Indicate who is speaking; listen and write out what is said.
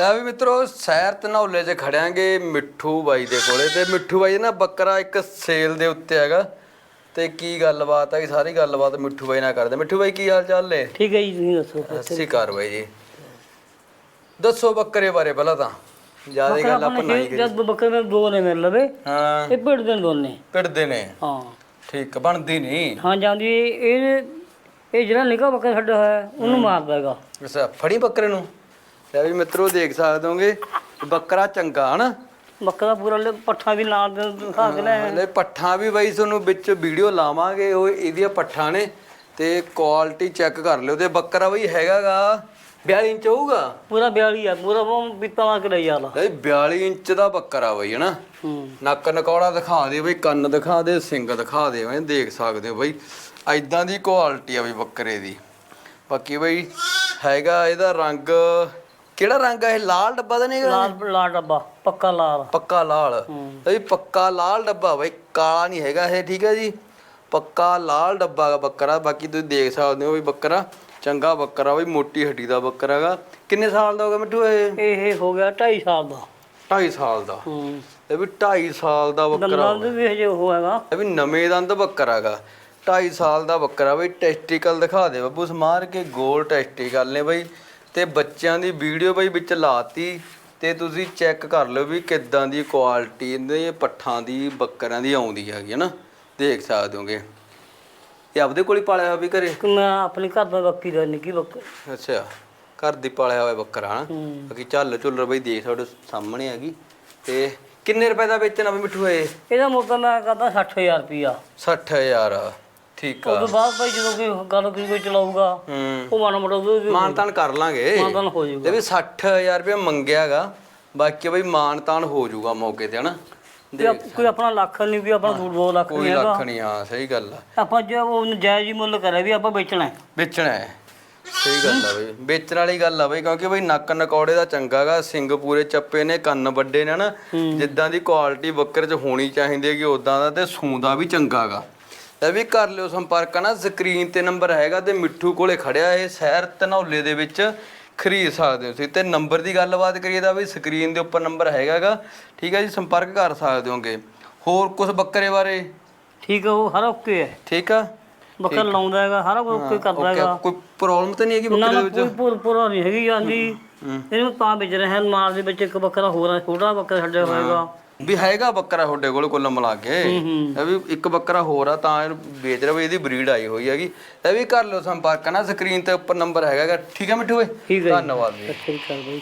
Speaker 1: ਲੈ ਵੀ ਮਿੱਤਰੋ ਸੈਰ ਤਨੌਲੇ 'ਚ ਖੜਿਆਂਗੇ ਮਿੱਠੂ ਬਾਈ ਦੇ ਕੋਲੇ ਤੇ ਮਿੱਠੂ ਬਾਈ ਨਾ ਬੱਕਰਾ ਇੱਕ ਸੇਲ ਦੇ ਉੱਤੇ ਹੈਗਾ ਤੇ ਕੀ ਗੱਲਬਾਤ ਹੈ ਸਾਰੀ ਗੱਲਬਾਤ ਮਿੱਠੂ ਬਾਈ ਨਾਲ ਕਰਦੇ। ਮਿੱਠੂ ਬਾਈ ਕੀ ਹਾਲ ਚਾਲ ਨੇ?
Speaker 2: ਠੀਕ ਹੈ ਜੀ ਤੁਸੀਂ ਦੱਸੋ?
Speaker 1: ਸਤਿ ਅਕਾਲ ਬਾਈ ਜੀ। ਦੱਸੋ ਬੱਕਰੇ ਬਾਰੇ ਪਹਿਲਾਂ ਤਾਂ। ਜ਼ਿਆਦਾ ਗੱਲ ਆਪਾਂ ਨਹੀਂ
Speaker 2: ਖੇਤ- ਜਦ ਬੱਕਰੇ ਦੇ ਦੋ ਨੇ ਮੇਰੇ ਲਵੇ
Speaker 1: ਹਾਂ।
Speaker 2: ਇਹ ਭਿੜ ਦੇ ਦੋਨੇ।
Speaker 1: ਪਿੜਦੇ ਨੇ?
Speaker 2: ਹਾਂ।
Speaker 1: ਠੀਕ ਬਣਦੀ ਨਹੀਂ।
Speaker 2: ਹਾਂ ਜਾਂਦੀ ਇਹ ਇਹ ਜਿਹੜਾ ਨਿਕਾ ਬੱਕਰਾ ਛੱਡਿਆ ਹੋਇਆ ਉਹਨੂੰ ਮਾਰਦਾ ਹੈਗਾ।
Speaker 1: ਅੱਛਾ ਫੜੀ ਬੱਕਰੇ ਨੂੰ? ਲੈ ਵੀ ਮਿੱਤਰੋ ਦੇਖ ਸਕਦੇ ਹੋਗੇ ਬੱਕਰਾ ਚੰਗਾ ਹਨਾ?
Speaker 2: ਬੱਕਰਾ ਪੂਰਾ ਲ- ਪੱਠਾ ਵੀ ਨਾਲ ਦੇ ਦਿਖਾ ਕੇ ਲੈ
Speaker 1: ਲੈ ਪੱਠਾਂ ਵੀ ਬਾਈ ਤੁਹਾਨੂੰ ਵਿੱਚ ਵੀਡੀਓ ਲਾਵਾਂਗੇ ਉਹ ਇਹਦੀਆਂ ਪੱਠਾਂ ਨੇ ਤੇ ਕੁਆਲਿਟੀ ਚੈੱਕ ਕਰ ਲਿਓ ਤੇ ਬੱਕਰਾ ਬਈ ਹੈਗਾਗਾ 42 ਇੰਚ ਹੋਊਗਾ?
Speaker 2: ਪੂਰਾ 42 ਆ ਪੂਰਾ ਉਹ ਮਾਰ ਕੇ ਲੈ ਜਾਲਾ
Speaker 1: ਇਹ 42 ਇੰਚ ਦਾ ਬੱਕਰਾ ਬਈ ਹਨਾ? ਨੱਕ ਨਕੌੜਾ ਦਿਖਾ ਦੇ ਬਈ ਕੰਨ ਦਿਖਾ ਦੇ ਸਿੰਗ ਦਿਖਾ ਦੇ ਬਈ ਦੇਖ ਸਕਦੇ ਹੋ ਬਈ। ਐਦਾਂ ਦੀ ਕੁਆਲਿਟੀ ਆ ਬਈ ਬੱਕਰੇ ਦੀ। ਬਾਕੀ ਬਈ ਹੈਗਾ ਇਹਦਾ ਰੰਗ ਕਿਹੜਾ ਰੰਗ ਆ ਇਹ? ਲਾਲ ਡੱਬਾ ਤਾਂ ਨਹੀਂ ਹੈਗਾ
Speaker 2: ਲਾਲ ਲਾਲ ਡੱਬਾ ਪੱਕਾ ਲਾਲ।
Speaker 1: ਪੱਕਾ ਲਾਲ। ਇਹ ਵੀ ਪੱਕਾ ਲਾਲ ਡੱਬਾ ਬਈ ਕਾਲਾ ਨਹੀਂ ਹੈਗਾ ਇਹ ਠੀਕ ਹੈ ਜੀ? ਪੱਕਾ ਲਾਲ ਡੱਬਾ ਦਾ ਬੱਕਰਾ ਬਾਕੀ ਤੁਸੀਂ ਦੇਖ ਸਕਦੇ ਹੋ ਵੀ ਬੱਕਰਾ ਚੰਗਾ ਬੱਕਰਾ ਬਈ ਮੋਟੀ ਹੱਡੀ ਦਾ ਬੱਕਰਾ ਹੈਗਾ। ਕਿੰਨੇ ਸਾਲ ਦਾ ਹੋਗਾ ਮਿੱਠੂ ਇਹ?
Speaker 2: ਇਹ ਹੋ ਗਿਆ 2.5 ਸਾਲ ਦਾ।
Speaker 1: 2.5 ਸਾਲ ਦਾ।
Speaker 2: ਹੂੰ।
Speaker 1: ਇਹ ਵੀ 2.5 ਸਾਲ ਦਾ ਬੱਕਰਾ
Speaker 2: ਦੰਦਾਂ ਦੇ ਵੀ ਹਜੇ ਉਹ ਹੈਗਾ।
Speaker 1: ਇਹ ਵੀ ਨਵੇਂ ਦੰਦ ਬੱਕਰਾ ਹੈਗਾ। 2.5 ਸਾਲ ਦਾ ਬੱਕਰਾ ਬਈ ਟੈਸਟੀਕਲ ਦਿਖਾ ਦੇ ਬੱਬੂ ਸਮਾਰ ਕੇ ਗੋਲ ਟੈਸਟੀਕਲ ਨੇ ਬਈ। ਤੇ ਬੱਚਿਆਂ ਦੀ ਵੀਡੀਓ ਬਈ ਵਿੱਚ ਲਾਤੀ ਤੇ ਤੁਸੀਂ ਚੈੱਕ ਕਰ ਲਿਓ ਵੀ ਕਿੱਦਾਂ ਦੀ ਕੁਆਲਿਟੀ ਇਹਦੇ ਪੱਠਾਂ ਦੀ ਬੱਕਰਾਂ ਦੀ ਆਉਂਦੀ ਹੈਗੀ ਹੈ ਨਾ। ਦੇਖ ਸਕਦੇ ਹੋਗੇ। ਇਹ ਆਪਦੇ ਕੋਲ ਹੀ ਪਾਲਿਆ ਹੋਇਆ ਵੀ ਘਰੇ?
Speaker 2: ਕਿ ਮੈਂ ਆਪਣੇ ਘਰ ਦਾ ਬੱਕੀ ਦਾ ਨਿੱਕੀ ਬੱਕਰ।
Speaker 1: ਅੱਛਾ ਘਰ ਦੀ ਪਾਲਿਆ ਹੋਇਆ ਬੱਕਰਾ ਹਨਾ
Speaker 2: ਹੂੰ।
Speaker 1: ਬਾਕੀ ਝੱਲ ਝੁੱਲਰ ਬਈ ਦੇਖ ਤੁਹਾਡੇ ਸਾਹਮਣੇ ਹੈਗੀ। ਤੇ ਕਿੰਨੇ ਰੁਪਏ ਦਾ ਵੇਚਣਾ ਵੀ ਮਿੱਠੂ ਇਹ?
Speaker 2: ਇਹਦਾ ਮੁੱਲ ਮੈਂ ਕਰਦਾ 60000 ਰੁਪਿਆ
Speaker 1: 60000 ਠੀਕ ਆ।
Speaker 2: ਉਦੋਂ ਬਾਅਦ ਭਾਈ ਜਦੋਂ ਕੋਈ ਗੱਲ ਕੋਈ ਕੋਈ ਚਲਾਊਗਾ
Speaker 1: ਹੂੰ।
Speaker 2: ਉਹ ਮਾੜਾ ਮੋਟਾ ਉਹਦੇ ਵੀ
Speaker 1: ਮਾਨਤਾਨ ਕਰ ਲਾਂਗੇ।
Speaker 2: ਮਾਨਤਾਨ ਹੋ
Speaker 1: ਤੇ
Speaker 2: ਜਾਊਗਾ
Speaker 1: ਵੀ 60000 ਰੁਪਏ ਮੰਗਿਆਗਾ ਬਾਕੀ ਬਈ ਮਾਨਤਾਨ ਹੋ ਜਾਊਗਾ ਮੌਕੇ ਤੇ ਹਨਾ?
Speaker 2: ਤੇ ਆਪ- ਕੋਈ ਆਪਣਾ ਲੱਖ ਨਹੀਂ ਵੀ ਆਪਣਾ ਦੂਰ 2 ਲੱਖ
Speaker 1: ਕੋਈ
Speaker 2: ਨਹੀਂ ਹੈਗਾ।
Speaker 1: ਲੱਖ ਨਹੀਂ ਹਾਂ ਸਹੀ ਗੱਲ ਆ।
Speaker 2: ਆਪਾਂ ਜੋ ਉਹ ਨਜਾਇਜ਼ ਹੀ ਮੁੱਲ ਕਰਿਆ ਵੀ ਆਪਾਂ ਵੇਚਣਾ ਹੈ।
Speaker 1: ਵੇਚਣਾ ਹੈ। ਸਹੀ ਗੱਲ ਆ ਬਈ। ਵੇਚਣ ਵਾਲੀ ਗੱਲ ਆ ਬਈ ਕਿਉਂਕਿ ਬਈ ਨੱਕ ਨਕੌੜੇ ਦਾ ਚੰਗਾਗਾ ਸਿੰਘ ਪੂਰੇ ਚੱਪੇ ਨੇ ਕੰਨ ਵੱਡੇ ਨੇ ਨਾ ਜਿੱਦਾਂ ਦੀ ਕੁਆਲਿਟੀ ਬੱਕਰੇ 'ਚ ਹੋਣੀ ਚਾਹੀਦੀ ਹੈਗੀ ਉਦਾਂ ਦਾ ਤੇ ਸੂੰਦਾ ਵੀ ਚੰਗਾਗਾ। ਇਹ ਵੀ ਕਰ ਲਿਓ ਸੰਪਰਕ ਨਾ ਸਕਰੀਨ ਤੇ ਨੰਬਰ ਹੈਗਾ ਤੇ ਮਿੱਠੂ ਕੋਲੇ ਖੜਿਆ ਇਹ ਸ਼ਹਿਰ ਧਨੌਲੇ ਦੇ ਵਿੱਚ ਖਰੀਦ ਸਕਦੇ ਹੋ ਤੁਸੀਂ। ਤੇ ਨੰਬਰ ਦੀ ਗੱਲਬਾਤ ਕਰੀਏ ਤਾਂ ਵੀ ਸਕਰੀਨ ਦੇ ਉੱਪਰ ਨੰਬਰ ਹੈਗਾਗਾ। ਠੀਕ ਹੈ ਜੀ ਸੰਪਰਕ ਕਰ ਸਕਦੇ ਹੋਗੇ। ਹੋਰ ਕੁਝ ਬੱਕਰੇ ਬਾਰੇ?
Speaker 2: ਠੀਕ ਹੈ ਉਹ ਹਰ ਓਕੇ ਹੈ
Speaker 1: ਠੀਕ ਆ?
Speaker 2: ਬੱਕਰ ਲਾਉਂਦਾ ਹੈਗਾ ਹਰ ਓਕੇ ਕਰਦਾ ਹੈਗਾ।
Speaker 1: ਕੋਈ ਪ੍ਰੋਬਲਮ ਤਾਂ ਨਹੀਂ ਹੈਗੀ ਬੱਕਰੇ
Speaker 2: ਨਾ
Speaker 1: ਦੇ ਵਿੱਚ?
Speaker 2: ਕੋਈ ਪੂਰ ਨਹੀਂ ਹੈਗੀ ਜਾਂਦੀ ਇਹਨੂੰ ਤਾਂ ਵੇਚ ਰਹੇ ਹਨ ਮਾਲ ਦੇ ਵਿੱਚ ਇੱਕ ਬੱਕਰਾ ਹੋਰ ਛੋਟਾ ਬੱਕਰਾ ਛੱਡਿਆ ਹੋਏਗਾ।
Speaker 1: ਵੀ ਹੈਗਾ ਬੱਕਰਾ ਤੁਹਾਡੇ ਕੋਲ ਕੁੱਲ ਮਿਲਾ ਕੇ। ਇਹ ਵੀ ਇੱਕ ਬੱਕਰਾ ਹੋਰ ਆ ਤਾਂ ਇਹਨੂੰ ਵੇਚ ਰਹੇ ਵੀ ਇਹਦੀ ਬਰੀਡ ਆਈ ਹੋਈ ਹੈਗੀ। ਇਹ ਵੀ ਕਰ ਲਿਓ ਸੰਪਰਕ ਨਾ? ਸਕਰੀਨ ਤੇ ਉੱਪਰ ਨੰਬਰ ਹੈਗਾ ਗਾ। ਠੀਕ ਹੈ ਮਿੱਠੂ ਓਏ
Speaker 2: ਠੀਕ ਹੈ ਜੀ।
Speaker 1: ਧੰਨਵਾਦ ਜੀ।
Speaker 2: ਸਤਿ ਸ਼੍ਰੀ ਅਕਾਲ ਬਾਈ।